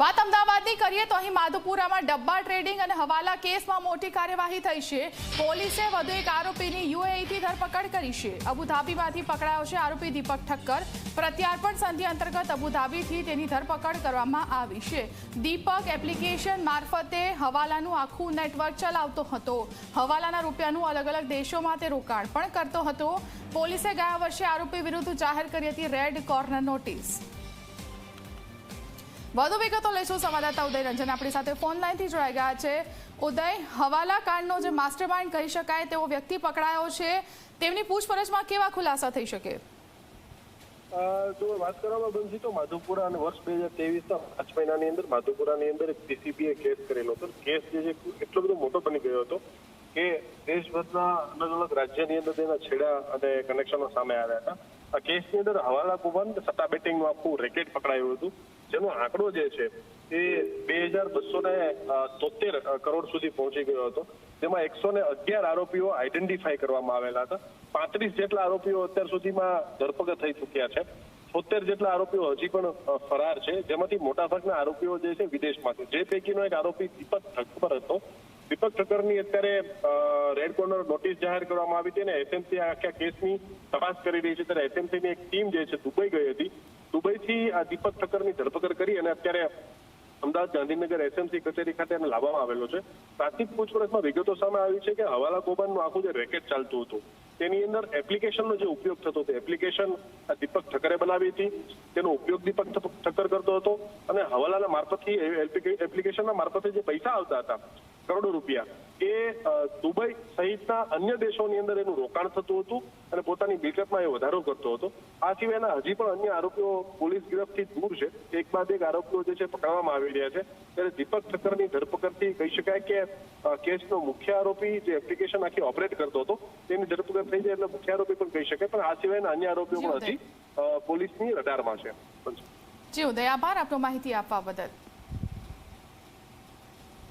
વાત અમદાવાદની કરીએ તો અહીં માધુપુરામાં ડબ્બા ટ્રેડિંગ અને હવાલા કેસમાં મોટી કાર્યવાહી થઈ છે. પોલીસે વધુ એક આરોપીની યુએઈથી ધરપકડ કરી છે. અબુધાબીમાંથી પકડાયો છે આરોપી દીપક ઠક્કર. પ્રત્યાર્પણ સંધિ અંતર્ગત અબુધાબીથી તેની ધરપકડ કરવામાં આવી છે. દીપક એપ્લિકેશન મારફતે હવાલાનું આખું નેટવર્ક ચલાવતો હતો. હવાલાના રૂપિયાનું અલગ અલગ દેશોમાં તે રોકાણ પણ કરતો હતો. પોલીસે ગયા વર્ષે આરોપી વિરુદ્ધ જાહેર કરી હતી રેડ કોર્નર નોટિસ. વધુ વિગતો લઈશું સંવાદદાતા ઉદય રંજન. આપણી સાથે ફોન લાઈનથી જોડાઈ ગયા છે. ઉદય હવાલા કાંડનો જે માસ્ટર માઇન્ડ કહી શકાય, તેવો વ્યક્તિ પકડાયો છે. તેમની પૂછપરછમાં કેવા ખુલાસા થઈ શકે? જો વાત કરવામાં બનશે તો માધુપુરા અને વર્ષ બે હજાર ત્રેવીસના પાંચ મહિનાની અંદર માધુપુરાની અંદર એક સીસીબીએ કેસ કરેલો હતો. કેસ જે છે એટલો બધો મોટો બની ગયો હતો કે દેશભરના અલગ અલગ રાજ્યની અંદર તેના છેડા અને કનેક્શનો સામે આવ્યા હતા. આ કેસની અંદર હવાલા કુંભન સટ્ટા બેટિંગનું આખું રેકેટ પકડાયું હતું. જેનો આંકડો જે છે એ બે હજાર બસો ને તોતેર કરોડ સુધી પહોંચી ગયો હતો. જેમાં એકસો ને અગિયાર આરોપીઓ આઈડેન્ટિફાઈ કરવામાં આવેલા હતા. પાંત્રીસ જેટલા આરોપીઓ અત્યાર સુધીમાં ધરપકડ થઈ ચૂક્યા છે. છોતેર જેટલા આરોપીઓ હજી પણ ફરાર છે. જેમાંથી મોટાભાગના આરોપીઓ જે છે વિદેશમાં છે જે પૈકીનો એક આરોપી દીપક ઠક્કર હતો. દીપક ઠક્કરની અત્યારે રેડ કોર્નર નોટિસ જાહેર કરવામાં આવી હતી અને એસએમસી આખા કેસની તપાસ કરી રહી છે. ત્યારે એસએમસીની એક ટીમ જે છે, દુબઈ ગઈ હતી. દુબઈથી આ દીપક ઠક્કરની ધરપકડ કરી અને અત્યારે અમદાવાદ ગાંધીનગર એસએમસી કચેરી ખાતે એને લાવવામાં આવેલો છે. પ્રાથમિક પૂછપરછમાં વિગતો સામે આવી છે કે હવાલા કૌભાંડનું આખું જે રેકેટ ચાલતું હતું, તેની અંદર એપ્લિકેશનનો જે ઉપયોગ થતો હતો એપ્લિકેશન આ દીપક ઠક્કરે બનાવી હતી. તેનો ઉપયોગ દીપક ઠક- ઠક્કર કરતો હતો અને હવાલાના મારફતથી એપ્લિકેશનના મારફતે જે પૈસા આવતા હતા કરોડો રૂપિયા એ દુબઈ સહિતના અન્ય દેશોની અંદર એનું રોકાણ થતું હતું અને પોતાની મિલકતમાં એ વધારો કરતો હતો. આ સિવાયના હજી પણ અન્ય આરોપીઓ પોલીસ ગિરફથી દૂર છે. એક બાદ એક આરોપીઓ જે છે પકડવામાં આવી રહ્યા છે. ત્યારે દીપક ઠક્કરની ધરપકડથી કહી શકાય કે કેસનો મુખ્ય આરોપી જે એપ્લિકેશન આખી ઓપરેટ કરતો હતો તેની ધરપકડ થઈ જાય એટલે મુખ્ય આરોપી પણ કહી શકાય. પણ આ સિવાયના અન્ય આરોપીઓ પણ હજી પોલીસની રડારમાં છે. જી ઉદય આભાર આપનો માહિતી આપવા બદલ.